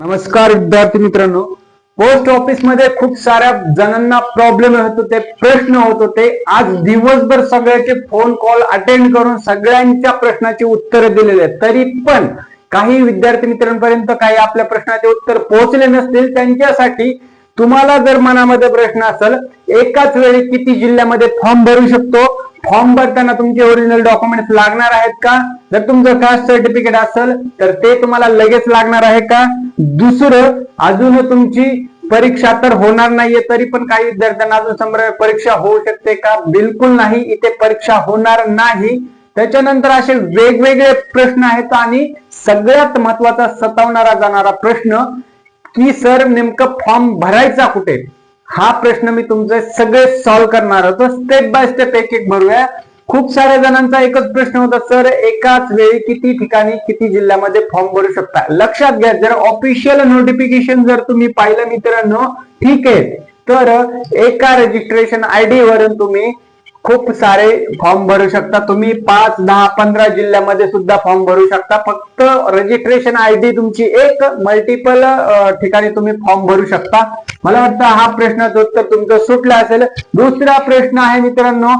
नमस्कार विद्यार्थी मित्रांनो पोस्ट ऑफिसमध्ये खूप साऱ्या जणांना प्रॉब्लेम होत होते प्रश्न होत होते आज दिवसभर सगळ्याचे फोन कॉल अटेंड करून सगळ्यांच्या प्रश्नाची उत्तरं दिलेली आहेत. तरी पण काही विद्यार्थी मित्रांपर्यंत काही आपल्या प्रश्नाचे उत्तर पोहोचले नसतील त्यांच्यासाठी तुम्हाला जर मनामध्ये प्रश्न असेल एकाच वेळी किती जिल्ह्यामध्ये फॉर्म भरू शकतो? फॉर्म भरताना तुमचे ओरिजिनल डॉक्युमेंट्स लागणार आहेत का? जर तुमचं कास्ट सर्टिफिकेट असेल तर ते तुम्हाला लगेच लागणार आहे का? दुसरं अजून तुमची परीक्षा तर होणार नाहीये तरी पण काही विद्यार्थ्यांना अजून संभाव्य परीक्षा होऊ शकते का? बिलकुल नाही इथे परीक्षा होणार नाही. त्याच्यानंतर असे वेगवेगळे प्रश्न आहेत आणि सगळ्यात महत्त्वाचा सतावणारा जाणारा प्रश्न की सर नेमकं फॉर्म भरायचा कुठे? हा प्रश्न मी तुमचे सगळे सॉल्व्ह करणार होतो. स्टेप बाय स्टेप एक एक भरूया. खूप साऱ्या जणांचा एकच प्रश्न होता सर एकाच वेळी किती ठिकाणी किती जिल्ह्यामध्ये फॉर्म भरू शकता? लक्षात घ्या जर ऑफिशियल नोटिफिकेशन जर तुम्ही पाहिलं मित्रांनो ठीक आहे. तर एका रजिस्ट्रेशन आय डी वरून तुम्ही खूप सारे फॉर्म भरू शकता. तुम्ही पाच दहा पंधरा जिल्ह्यामध्ये सुद्धा फॉर्म भरू शकता. फक्त रजिस्ट्रेशन आय डी तुमची एक मल्टिपल ठिकाणी तुम्ही फॉर्म भरू शकता. मला वाटतं हा प्रश्नाचं उत्तर तुमचं सुटलं असेल. दुसरा प्रश्न आहे मित्रांनो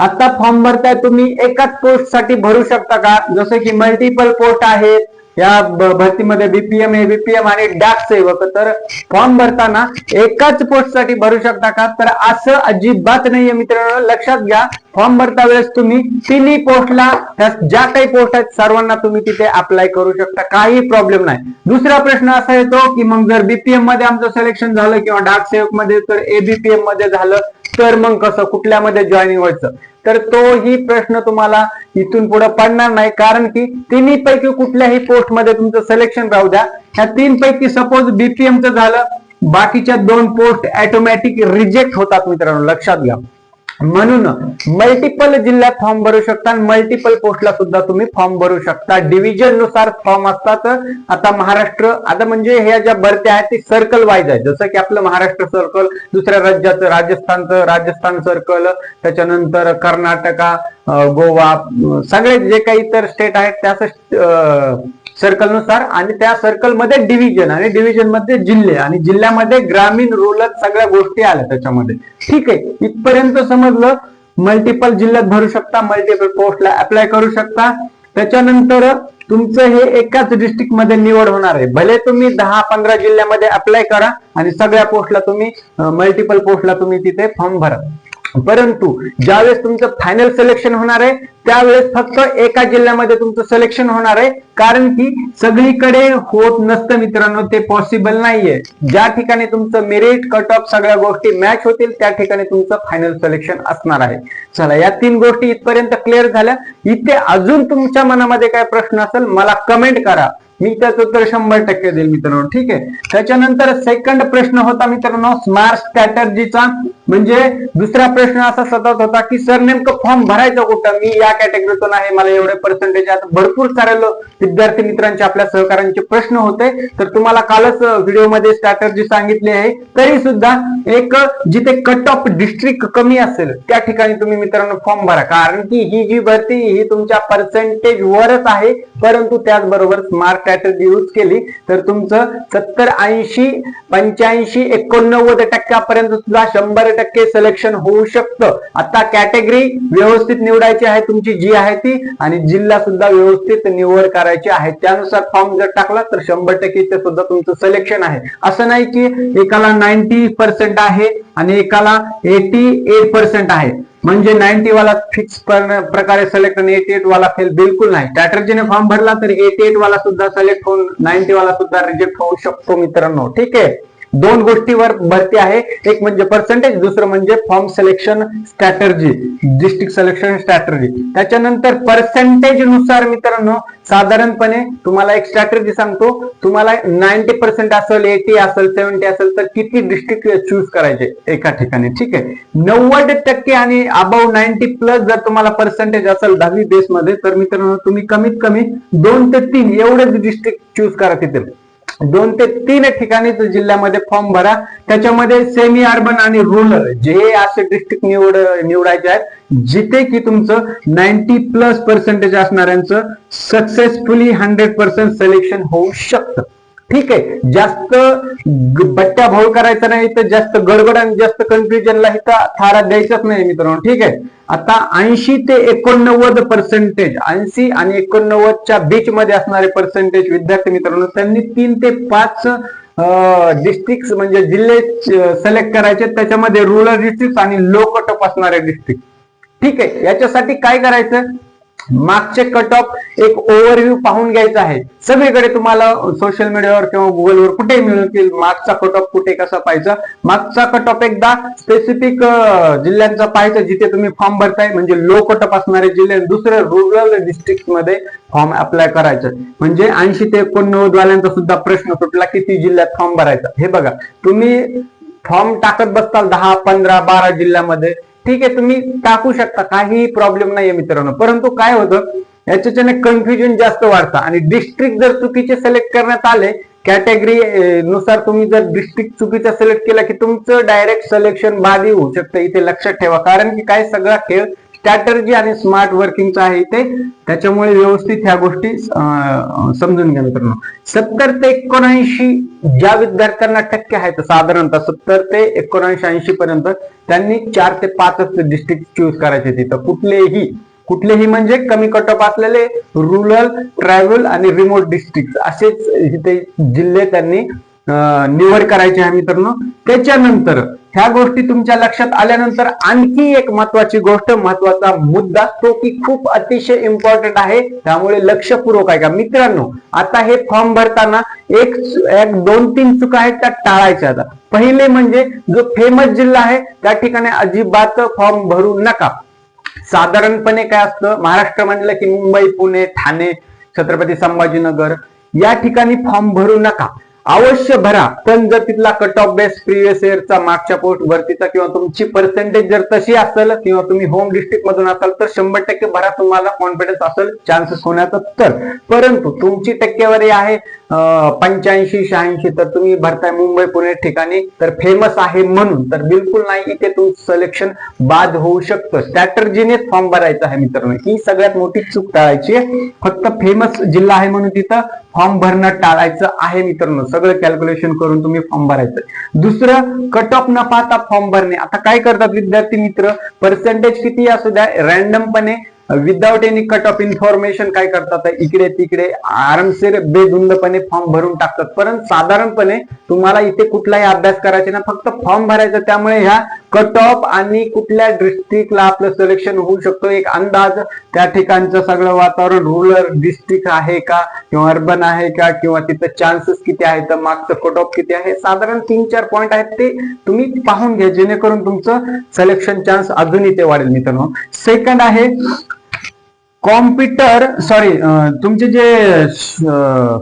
आता फॉर्म भरताय तुम्ही एकाच पोस्टसाठी भरू शकता का? जसं की मल्टिपल पोस्ट आहेत या भरतीमध्ये बीपीएम हे बीपीएम आणि डाक सेवक. तर फॉर्म भरताना एकाच पोस्टसाठी भरू शकता का? तर असं अजिबात नाहीये मित्रांनो. लक्षात घ्या फॉर्म भरता वेळेस तुम्ही तिन्ही पोस्टला त्या ज्या काही पोस्ट आहेत सर्वांना तुम्ही तिथे अप्लाय करू शकता. काही प्रॉब्लेम नाही. दुसरा प्रश्न असा येतो की मग जर बीपीएममध्ये आमचं सिलेक्शन झालं किंवा डाक सेवकमध्ये तर एबीपीएममध्ये झालं तर मग कसं? कुठल्यामध्ये जॉईनिंग व्हायचं? तर तोही प्रश्न तुम्हाला इथून पुढे पडणार नाही कारण की तिन्ही पैकी कुठल्याही पोस्टमध्ये तुमचं सिलेक्शन राहू द्या. ह्या तीन पैकी सपोज बीपीएमचं झालं बाकीच्या दोन पोस्ट ऑटोमॅटिक रिजेक्ट होतात मित्रांनो लक्षात घ्या. म्हणून मल्टिपल जिल्ह्यात फॉर्म भरू शकता आणि मल्टिपल पोस्टला सुद्धा तुम्ही फॉर्म भरू शकता. डिव्हिजननुसार फॉर्म असतात. आता महाराष्ट्र आता म्हणजे ह्या ज्या भरत्या आहेत ते सर्कल वाईज आहे जसं की आपलं महाराष्ट्र सर्कल दुसऱ्या राज्याचं राजस्थानचं राजस्थान सर्कल त्याच्यानंतर कर्नाटका गोवा सगळे जे काही इतर स्टेट आहेत त्या सर्कलनुसार आणि त्या सर्कलमध्ये डिव्हिजन आणि डिव्हिजनमध्ये जिल्हे आणि जिल्ह्यामध्ये ग्रामीण रुरल सगळ्या गोष्टी आल्या त्याच्यामध्ये. ठीक आहे. इथपर्यंत समजलं? मल्टिपल जिल्ह्यात भरू शकता मल्टिपल पोस्टला अप्लाय करू शकता. त्याच्यानंतर तुमचं हे एकाच डिस्ट्रिक्टमध्ये निवड होणार आहे. भले तुम्ही दहा पंधरा जिल्ह्यामध्ये अप्लाय करा आणि सगळ्या पोस्टला तुम्ही मल्टिपल पोस्टला तुम्ही तिथे फॉर्म भरा. परंतु ज्यावेळेस तुमचं फायनल सिलेक्शन होणार आहे त्यावेळेस फक्त एका जिल्ह्यामध्ये तुमचं सिलेक्शन होणार आहे. कारण की सगळीकडे होत नसतं मित्रांनो ते पॉसिबल नाहीये. ज्या ठिकाणी तुमचं मेरिट कट ऑफ सगळ्या गोष्टी मॅच होतील त्या ठिकाणी तुमचं फायनल सिलेक्शन असणार आहे. चला या तीन गोष्टी इथपर्यंत क्लिअर झाल्या. इथे अजून तुमच्या मनामध्ये काय प्रश्न असेल मला कमेंट करा. मी त्याचं उत्तर शंभर टक्के देईल मित्रांनो. ठीक आहे? त्याच्यानंतर सेकंड प्रश्न होता मित्रांनो स्मार्ट स्ट्रॅटर्जीचा म्हणजे दुसरा प्रश्न असा सतत होता की सर नेमकं फॉर्म भरायचं कुठं? मी या कॅटेगरीतून आहे मला एवढे पर्सेंटेज आता भरपूर सारे विद्यार्थी मित्रांचे आपल्या सहकाऱ्यांचे प्रश्न होते. तर तुम्हाला कालच व्हिडिओमध्ये स्ट्रॅटर्जी सांगितली आहे. तरी सुद्धा एक जिथे कट ऑफ डिस्ट्रिक्ट कमी असेल त्या ठिकाणी तुम्ही मित्रांनो फॉर्म भरा. कारण की ही जी भरती ही तुमच्या पर्सेंटेज वरच आहे. परंतु त्याचबरोबर स्मार्ट स्ट्रॅटर्जी यूज केली तर तुमचं सत्तर ऐंशी पंच्याऐंशी एकोणनव्वद टक्क्यापर्यंत सुद्धा शंभर टक्के सिलेक्शन होऊ शकतं. आता कॅटेगरी व्यवस्थित निवडायची आहे तुमची जी आहे ती आणि जिल्हा सुद्धा व्यवस्थित निवड करायची आहे. त्यानुसार फॉर्म जर टाकला तर शंभर टक्के सुद्धा तुमचं सिलेक्शन आहे. असं नाही की एकाला नाईन्टी पर्सेंट आहे आणि एकाला एटी एट पर्सेंट आहे. म्हणजे 90 वाला फिक्स प्रकारे सिलेक्ट आणि एटी एट वाला फेल बिलकुल नाही. स्ट्रॅटर्जीने फॉर्म भरला तर एटी एट वाला सुद्धा सिलेक्ट होऊन 90 वाला सुद्धा रिजेक्ट होऊ शकतो मित्रांनो. ठीक आहे? दोन गोष्टीवर भरती आहे. एक म्हणजे पर्सेंटेज दुसरं म्हणजे form selection strategy district selection strategy त्याच्यानंतर पर्सेंटेजनुसार मित्रांनो साधारणपणे तुम्हाला एक स्ट्रॅटर्जी सांगतो. तुम्हाला नाईन्टी पर्सेंट असेल एटी असेल सेव्हन्टी असेल तर किती डिस्ट्रिक्ट चूज करायचे एका ठिकाणी ठीक आहे? नव्वद टक्के आणि अबाव नाईन्टी प्लस जर तुम्हाला पर्सेंटेज असेल दहावी बेसमध्ये तर मित्रांनो तुम्ही कमीत कमी दोन ते तीन एवढेच डिस्ट्रिक्ट चूज करा तिथे. दोन ते तीन ठिकाणी जिल्ह्यामध्ये फॉर्म भरा. त्याच्यामध्ये सेमी अर्बन आणि रुरल जे असे डिस्ट्रिक्ट निवड निवडायचे आहेत जिथे की तुमचं नाईन्टी प्लस पर्सेंटेज असणाऱ्यांचं सक्सेसफुली हंड्रेड पर्सेंट सिलेक्शन होऊ शकतं. ठीक आहे. जास्त बट्ट्या भाऊ करायचा नाही तर जास्त गडबड आणि जास्त कन्फ्युजनला इथं थारा द्यायचाच नाही मित्रांनो. ठीक आहे. आता ऐंशी ते एकोणनव्वद पर्सेंटेज ऐंशी आणि एकोणनव्वदच्या बीच मध्ये असणारे पर्सेंटेज विद्यार्थी मित्रांनो त्यांनी तीन ते पाच डिस्ट्रिक्ट म्हणजे जिल्हे सिलेक्ट करायचे. त्याच्यामध्ये रुरल डिस्ट्रिक्ट आणि लो कट ऑफ असणारे डिस्ट्रिक्ट ठीक आहे. याच्यासाठी काय करायचं? मागचे कट ऑफ एक ओव्हरव्ह्यू पाहून घ्यायचा आहे. सगळीकडे तुम्हाला सोशल मीडियावर किंवा गुगलवर कुठेही मिळतील मागचा कट ऑफ कुठे कसा पाहायचा. मागचा कट ऑफ एकदा स्पेसिफिक जिल्ह्यांचा पाहायचा जिथे तुम्ही फॉर्म भरताय म्हणजे लो कट ऑफ असणारे जिल्हे दुसऱ्या रुरल डिस्ट्रिक्टमध्ये फॉर्म अप्लाय करायचं. म्हणजे ऐंशी ते एकोणनव्वद वाल्यांचा सुद्धा प्रश्न सुटला किती जिल्ह्यात फॉर्म भरायचा. हे बघा तुम्ही फॉर्म टाकत बसताल दहा पंधरा बारा जिल्ह्यामध्ये ठीक आहे तुम्ही टाकू शकता. काही प्रॉब्लेम नाहीये मित्रांनो. परंतु काय होतं याच्याच्याने कन्फ्युजन जास्त वाढतं. आणि डिस्ट्रिक्ट जर चुकीचे सिलेक्ट करण्यात आले कॅटेगरी नुसार तुम्ही जर डिस्ट्रिक्ट चुकीचा सिलेक्ट केला की तुमचं डायरेक्ट सिलेक्शन बाधी होऊ शकतं. इथे लक्षात ठेवा. कारण की काय सगळा खेळ स्ट्रॅटर्जी आणि स्मार्ट वर्किंगचं आहे इथे. त्याच्यामुळे व्यवस्थित ह्या गोष्टी समजून घ्या मित्रांनो. सत्तर ते एकोणऐंशी ज्या विद्यार्थ्यांना टक्के आहेत साधारणतः सत्तर ते एकोणऐंशी ऐंशी पर्यंत त्यांनी चार ते पाचच डिस्ट्रिक्ट चूज करायचे तिथं कुठलेही कुठलेही म्हणजे कमी कट ऑफ असलेले रुरल ट्रॅव्हल आणि रिमोट डिस्ट्रिक्ट असेच इथे जिल्हे त्यांनी निवड करायची आहे मित्रांनो. त्याच्यानंतर ह्या गोष्टी तुमच्या लक्षात आल्यानंतर आणखी एक महत्वाची गोष्ट महत्त्वाचा मुद्दा तो की खूप अतिशय इम्पॉर्टंट आहे. त्यामुळे लक्षपूर्वक आहे का मित्रांनो आता हे फॉर्म भरताना एक एक दोन तीन चुका आहेत त्या टाळायच्या आता. पहिले म्हणजे जो फेमस जिल्हा आहे त्या ठिकाणी अजिबात फॉर्म भरू नका. साधारणपणे काय असतं महाराष्ट्र म्हणलं की मुंबई पुणे ठाणे छत्रपती संभाजीनगर या ठिकाणी फॉर्म भरू नका. अवश्य भरा. पण जर तिथला कट ऑफ बेस प्रिव्हियस इयरचा मागच्या पोस्ट भरतीचा किंवा तुमची पर्सेंटेज जर तशी असेल किंवा तुम्ही होम डिस्ट्रिक्ट मधून असाल तर शंभर टक्के भरा. तुम्हाला कॉन्फिडन्स असेल चान्सेस होण्याचा तर. परंतु तुमची टक्केवारी आहे पंच्याऐंशी शहाऐंशी तर तुम्ही भरताय मुंबई पुणे ठिकाणी. तर फेमस आहे म्हणून तर बिलकुल नाही इथे तुमचं सिलेक्शन बाद होऊ शकतं. स्ट्रॅटर्जीने फॉर्म भरायचा आहे मित्रांनो. ही सगळ्यात मोठी चूक टाळायची आहे. फक्त फेमस जिल्हा आहे म्हणून तिथं फॉर्म भरणं टाळायचं आहे मित्रांनो. सगळं कॅल्क्युलेशन करून तुम्ही फॉर्म भरायचं. दुसरं कट ऑफ न पाहता फॉर्म भरणे. आता काय करतात विद्यार्थी मित्र? पर्सेंटेज किती असू द्या रॅन्डमपणे without any cut off information काय करतात? इकडे तिकडे आरामशीर बेधुंदपणे फॉर्म भरून टाकतात. परंतु साधारणपणे तुम्हाला इथे कुठलाही अभ्यास करायचा ना फक्त फॉर्म भरायचा. त्यामुळे ह्या कट ऑफ आणि कुठल्या डिस्ट्रिक्टला आपलं सिलेक्शन होऊ शकतो. एक अंदाज त्या ठिकाणचं सगळं वातावरण रुरल डिस्ट्रिक्ट आहे का किंवा अर्बन आहे का किंवा तिथं चान्सेस किती आहेत मागचं कट ऑफ किती आहे साधारण तीन चार पॉईंट आहेत ते तुम्ही पाहून घ्या जेणेकरून तुमचं सिलेक्शन चान्स अजूनही ते वाढेल मित्रांनो. सेकंड आहे कॉम्प्युटर सॉरी तुमचे जे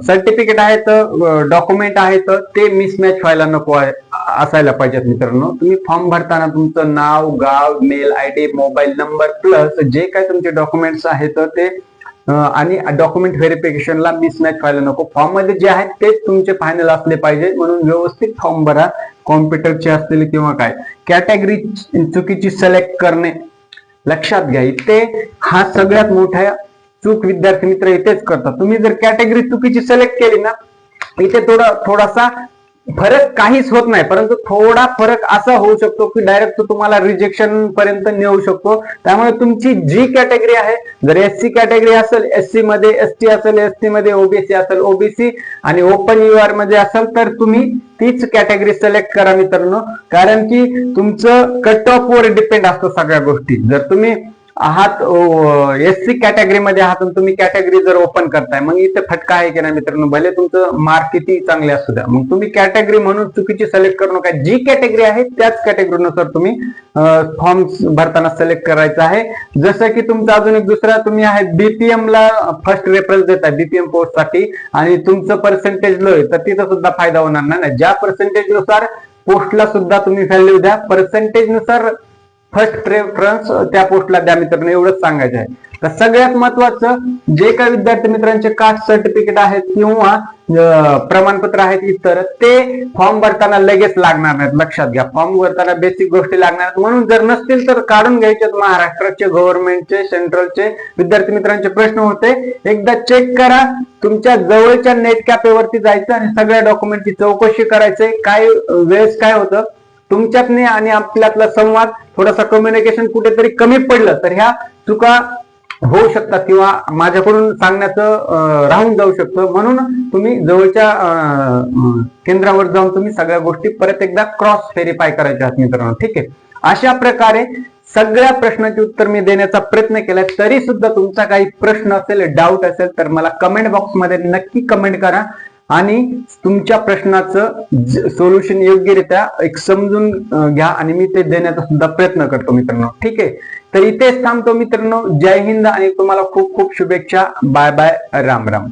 सर्टिफिकेट आहेत डॉक्युमेंट आहेत ते मिसमॅच व्हायला नको आहे. असायला पाहिजेत मित्रांनो. तुम्ही फॉर्म भरताना तुमचं नाव गाव mail I D mobile number plus जे काय तुमचे डॉक्युमेंट्स आहेत ते आणि डॉक्युमेंट व्हेरिफिकेशनला मिसमॅच व्हायला नको. फॉर्ममध्ये जे आहेत तेच तुमचे फायनल असले पाहिजे. म्हणून व्यवस्थित फॉर्म भरा. कॉम्प्युटरचे असतील किंवा काय. कॅटेगरी चुकीची सिलेक्ट करणे. लक्षात घ्या इथे हा सगळ्यात मोठा चूक विद्यार्थी मित्र इथेच करतात. तुम्ही जर कॅटेगरी चुकीची सिलेक्ट केली ना इथे थोडा थोडासा फरक काहीच होत नाही परंतु थोडा फरक असा होऊ शकतो की डायरेक्ट तो तुम्हाला रिजेक्शन पर्यंत नेऊ शकतो. त्यामुळे तुमची जी कॅटेगरी आहे. जर एस सी कॅटेगरी असेल एस सी मध्ये एस टी असेल एस टी मध्ये ओबीसी असेल ओबीसी आणि ओपन यू आरमध्ये असेल तर तुम्ही तीच कॅटेगरी सिलेक्ट करा मित्रांनो. कारण की तुमचं कट ऑफ वर डिपेंड असतं सगळ्या गोष्टी. जर तुम्ही आहात एस सी कॅटेगरीमध्ये आहात आणि तुम्ही कॅटेगरी जर ओपन करताय मग इथे फटका आहे की नाही मित्रांनो? भले तुमचं मार्क किती चांगले असू द्या मग तुम्ही कॅटेगरी म्हणून चुकीची सिलेक्ट करू नका. जी कॅटेगरी आहे त्याच कॅटेगरीनुसार तुम्ही फॉर्म भरताना सिलेक्ट करायचं आहे. जसं की तुमचा अजून एक दुसरा तुम्ही आहे बीपीएम ला फर्स्ट रेफरन्स देताय बीपीएम पोस्टसाठी. आणि तुमचं पर्सेंटेज लो आहे तर तिथं सुद्धा फायदा होणार नाही. ज्या पर्सेंटेजनुसार पोस्टला सुद्धा तुम्ही व्हॅल्यू द्या पर्सेंटेजनुसार फर्स्ट प्रेफरन्स त्या पोस्टला द्या मित्रांनो एवढंच सांगायचं आहे. तर सगळ्यात महत्वाचं जे काही विद्यार्थी मित्रांचे कास्ट सर्टिफिकेट आहेत किंवा प्रमाणपत्र आहेत इतर ते फॉर्म भरताना लगेच लागणार नाहीत. लक्षात घ्या फॉर्म भरताना बेसिक गोष्टी लागणार आहेत म्हणून जर नसतील तर काढून घ्यायचे महाराष्ट्राचे गव्हर्नमेंटचे सेंट्रलचे विद्यार्थी मित्रांचे प्रश्न होते. एकदा चेक करा तुमच्या जवळच्या नेट कॅफेवरती जायचं आणि सगळ्या डॉक्युमेंटची चौकशी करायचंय. काय वेळेस काय होतं तुमच्यातने आणि आपल्यातला संवाद थोडासा कम्युनिकेशन कुठेतरी कमी पडलं तर ह्या चुका होऊ शकतात किंवा माझ्याकडून सांगण्याचं राहून जाऊ शकतं. म्हणून तुम्ही जवळच्या केंद्रावर जाऊन तुम्ही सगळ्या गोष्टी परत एकदा क्रॉस व्हेरीफाय करायच्या आहात मित्रांनो. ठीक आहे? अशा प्रकारे सगळ्या प्रश्नाचे उत्तर मी देण्याचा प्रयत्न केलाय तरी सुद्धा तुमचा काही प्रश्न असेल डाऊट असेल तर मला कमेंट बॉक्समध्ये नक्की कमेंट करा. आणि तुमच्या प्रश्नाचं सोल्युशन योग्यरित्या एक समजून घ्या आणि मी ते देण्याचा सुद्धा प्रयत्न करतो मित्रांनो. ठीक आहे? तर इथेच थांबतो मित्रांनो. जय हिंद आणि तुम्हाला खूप खूप शुभेच्छा. Bye bye. राम राम.